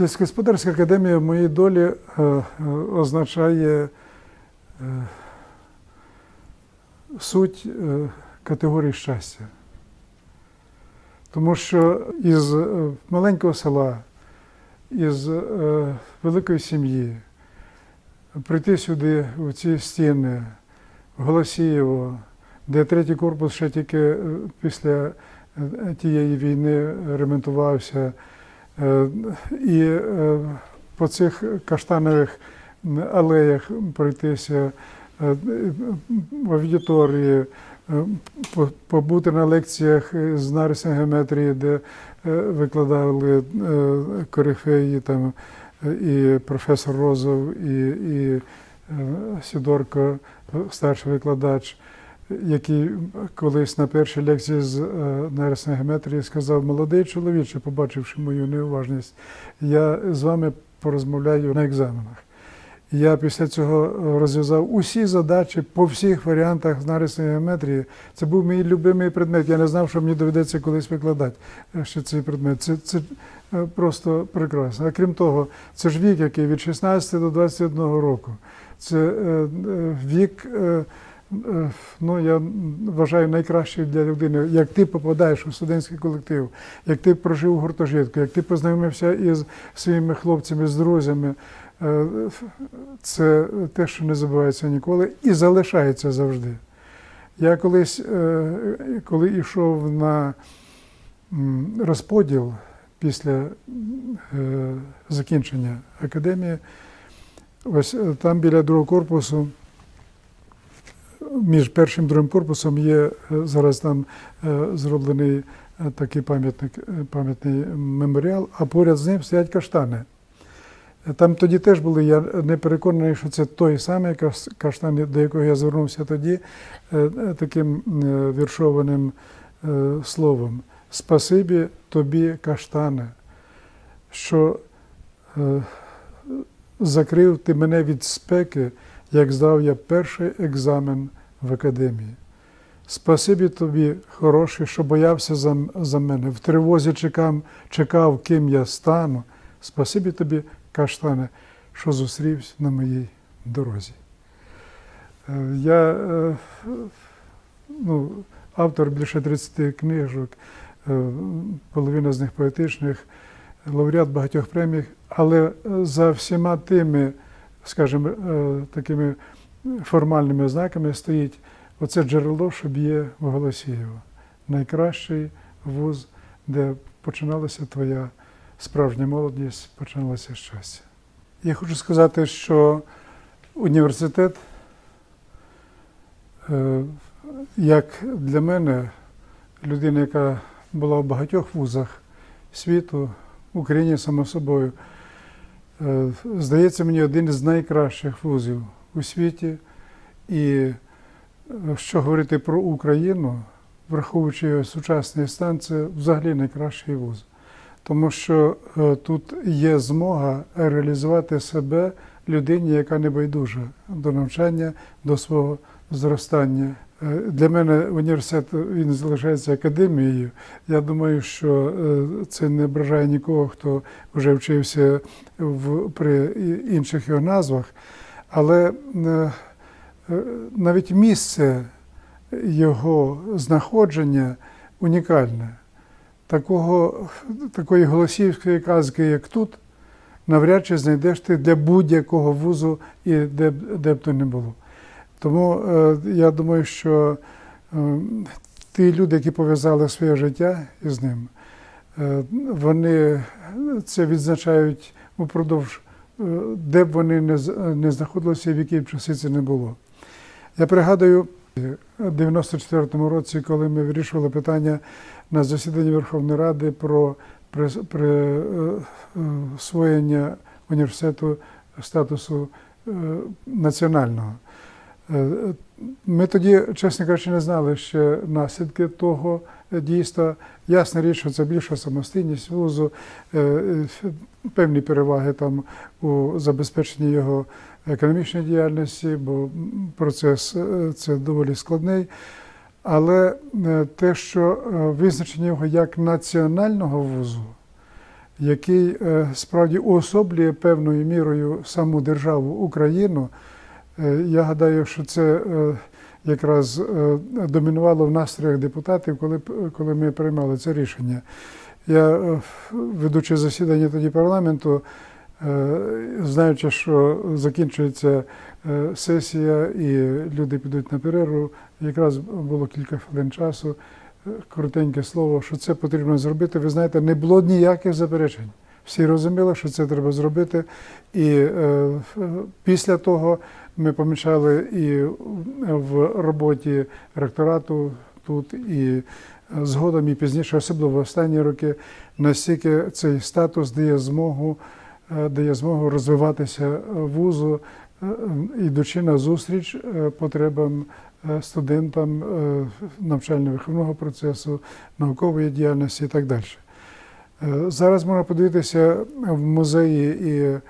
Сільськогосподарська академія в моїй долі е, е, означає е, суть категорії щастя. Тому що із маленького села, із великої сім'ї прийти сюди, в ці стіни, в Голосієво, де третій корпус ще тільки після тієї війни ремонтувався. Е, І е, по цих каштанових алеях пройтися е, в аудиторії, побути на лекціях з нарисної геометрії, де викладали корифеї, там, і професор Розов, і, і Сідорко, старший викладач, який колись на першій лекції з е, геометрії сказав, молодий чоловіче, побачивши мою неуважність, я з вами порозмовляю на екзаменах. Я після цього розв'язав усі задачі по всіх варіантах з нарисної геометрії. Це був мій любимий предмет. Я не знав, що мені доведеться колись викладати е, ще цей предмет. Це, це е, просто прекрасно. А крім того, це ж вік, який від 16 до 21 року. Це вік, ну я вважаю, найкращий для людини. Як ти попадаєш у студентський колектив, як ти прожив у гуртожитку, як ти познайомився із своїми хлопцями, з друзями. Е, Це те, що не забувається ніколи і залишається завжди. Я колись, е, коли йшов на розподіл після е, закінчення академії, ось е, там біля другого корпусу, між першим і другим корпусом є е, зараз там е, зроблений е, такий пам'ятник, пам'ятний меморіал, а поряд з ним стоять каштани. Там тоді теж були, я не переконаний, що це той самий каштан, до якого я звернувся тоді, таким віршованим словом. Спасибі тобі, каштане, що закрив ти мене від спеки, як здав я перший екзамен в академії. Спасибі тобі, хороший, що боявся за, за мене. В тривозі чекав, чекав, ким я стану. Спасибі тобі, каштане, що зустрівся на моїй дорозі. Е, Я е, ну, автор більше 30 книжок, е, половина з них поетичних, лауреат багатьох премій, але за всіма тими, скажімо, такими формальними ознаками стоїть оце джерело, що б'є в Голосієво. Найкращий вуз, де починалася твоя справжня молодість, починалося щастя. Я хочу сказати, що університет, е, як для мене, людина, яка була в багатьох вузах світу, в Україні, само собою, е, здається мені, один із найкращих вузів у світі. І е, що говорити про Україну, враховуючи сучасний стан, це взагалі найкращий вуз. Тому що е, тут є змога реалізувати себе людині, яка не байдужа до навчання, до свого зростання. Е, Для мене університет він залишається академією. Я думаю, що це не ображає нікого, хто вже вчився в, при інших його назвах. Але е, е, навіть місце його знаходження унікальне. Такого, такої голосівської казки, як тут, навряд чи знайдеш ти для будь-якого вузу і де, де б то не було. Тому е, я думаю, що ті люди, які пов'язали своє життя із ним, вони це відзначають упродовж, де б вони не, знаходилися, в які б часи це не було. Я пригадую, у 94-му році, коли ми вирішували питання на засіданні Верховної Ради про присвоєння університету статусу е, національного. Е, Ми тоді, чесно кажучи, не знали ще наслідки того дійства. Ясна річ, що це більша самостійність вузу, е, е, певні переваги там у забезпеченні його економічної діяльності, бо процес е, це доволі складний. Але е, те, що е, визначення його як національного вузу, який е, справді уособлює певною мірою саму державу Україну. Е, Я гадаю, що це е, якраз е, домінувало в настроях депутатів, коли, коли ми приймали це рішення. Я, ведучи засідання тоді парламенту, знаючи, що закінчується сесія і люди підуть на перерву, якраз було кілька хвилин часу, коротеньке слово, що це потрібно зробити. Ви знаєте, не було ніяких заперечень. Всі розуміли, що це треба зробити. І е, після того ми помічали і в роботі ректорату тут, і згодом, і пізніше, особливо в останні роки, настільки цей статус дає змогу, е, дає змогу розвиватися вузу, е, ідучи на зустріч е, потребам е, студентам е, навчально-виховного процесу, наукової діяльності і так далі. Е, Зараз можна подивитися в музеї і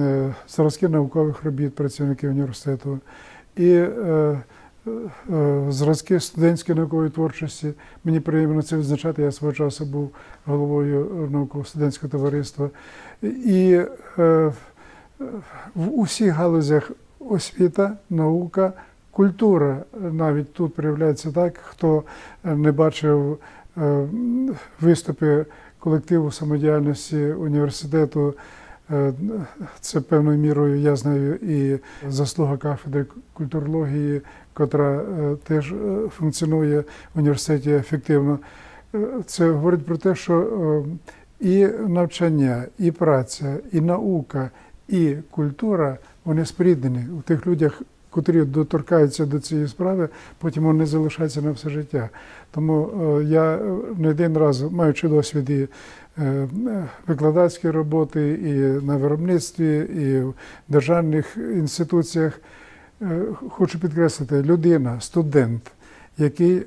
е, зразки наукових робіт працівників університету, і е, е, зразки студентської наукової творчості. Мені приємно це відзначати. Я свого часу був головою науково-студентського товариства. І е, в усіх галузях освіта, наука, культура навіть тут проявляється так, хто не бачив е, виступи колективу самодіяльності університету. Е, Це певною мірою, я знаю, і заслуга кафедри культурології, котра е, теж е, функціонує в університеті ефективно. Це говорить про те, що і навчання, і праця, і наука, і культура вони споріднені у тих людях, котрі доторкаються до цієї справи, потім вони залишаються на все життя. Тому е, я е, не один раз, маючи досвід і е, викладацької роботи, і на виробництві, і в державних інституціях, хочу підкреслити, людина, студент, який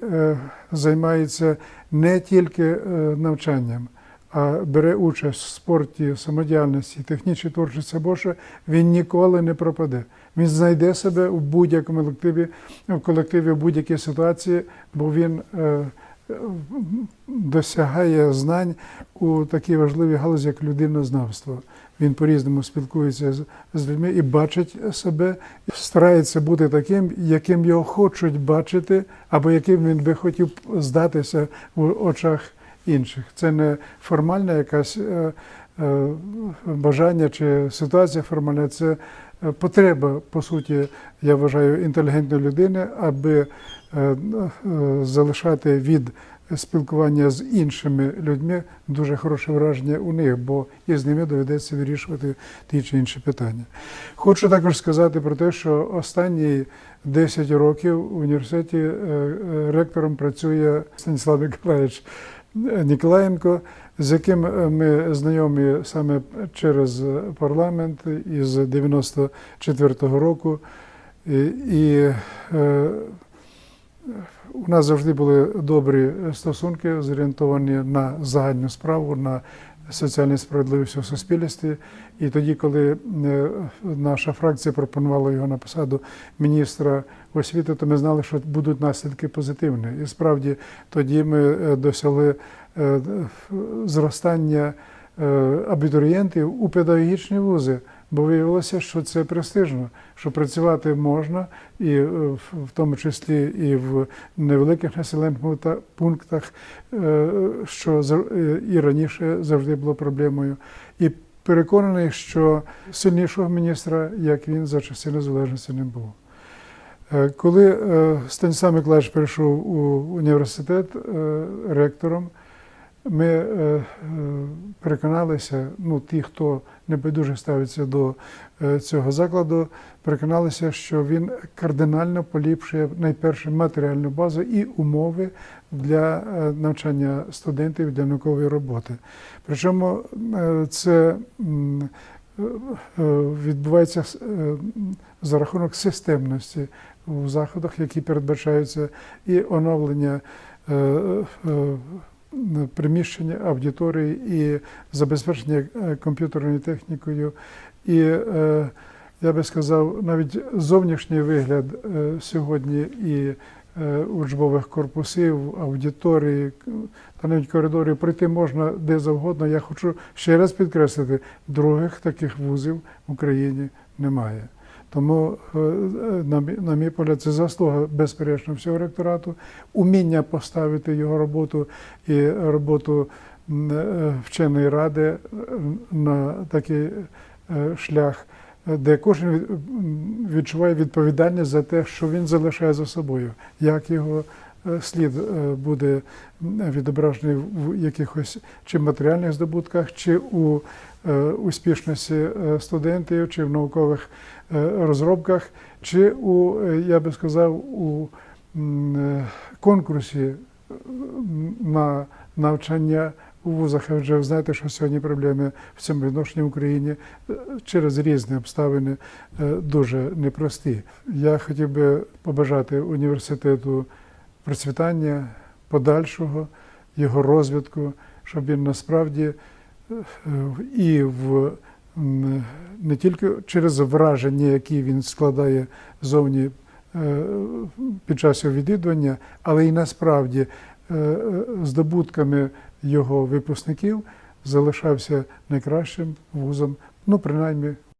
займається не тільки навчанням, а бере участь в спорті, самодіяльності, технічній творчості або що, він ніколи не пропаде. Він знайде себе в будь-якому колективі, в колективі в будь-якій ситуації, бо він е, досягає знань у такій важливій галузі, як людинознавство. Він по-різному спілкується з, з людьми і бачить себе, старається бути таким, яким його хочуть бачити, або яким він би хотів здатися в очах інших. Це не формальна якась е, е, бажання чи ситуація формальна, це е, потреба, по суті, я вважаю, інтелігентної людини, аби залишати від спілкування з іншими людьми дуже хороше враження у них, бо і з ними доведеться вирішувати ті чи інші питання. Хочу також сказати про те, що останні 10 років в університеті ректором працює Станіслав Миколаївич Ніколаєнко, з яким е, ми знайомі саме через парламент із 94-го року. І, е, у нас завжди були добрі стосунки, зорієнтовані на загальну справу, на соціальну справедливості у суспільстві. І тоді, коли е, наша фракція пропонувала його на посаду міністра освіти, то ми знали, що будуть наслідки позитивні. І справді тоді ми е, досягли е, зростання абітурієнтів у педагогічні вузи. Бо виявилося, що це престижно, що працювати можна, і е, в тому числі і в невеликих населених пунктах, е, що е, і раніше завжди було проблемою. І переконаний, що сильнішого міністра, як він за часи незалежності, не було. Коли Станіслав Миколаївич прийшов у університет ректором, ми е, е, переконалися, ну ті, хто небайдуже ставиться до е, цього закладу, переконалися, що він кардинально поліпшує найперше матеріальну базу і умови для навчання студентів для наукової роботи. Причому це відбувається е, за рахунок системності у заходах, які передбачаються, і оновлення. Приміщення аудиторії і забезпечення е, комп'ютерною технікою. І е, я би сказав, навіть зовнішній вигляд е, сьогодні і учбових корпусів, аудиторії та навіть коридорів пройти можна де завгодно. Я хочу ще раз підкреслити, других таких вузів в Україні немає. Тому, е, е, на мій- погляд, це заслуга безперечно всього ректорату, уміння поставити його роботу і роботу е, вченої ради на такий шлях, де кожен відчуває відповідальність за те, що він залишає за собою, як його слід буде відображений в якихось чи матеріальних здобутках, чи у успішності студентів, чи в наукових розробках, чи у, е, я би сказав, у е, конкурсі е, на навчання у вузах. А вже ви знаєте, що сьогодні проблеми в цьому відношенні в Україні е, через різні обставини е, дуже непрості. Я хотів би побажати університету процвітання подальшого, його розвитку, щоб він насправді е, і в не тільки через враження, які він складає зовні е, під час відвідування, але й насправді е, е, здобутками його випускників залишався найкращим вузом, ну принаймні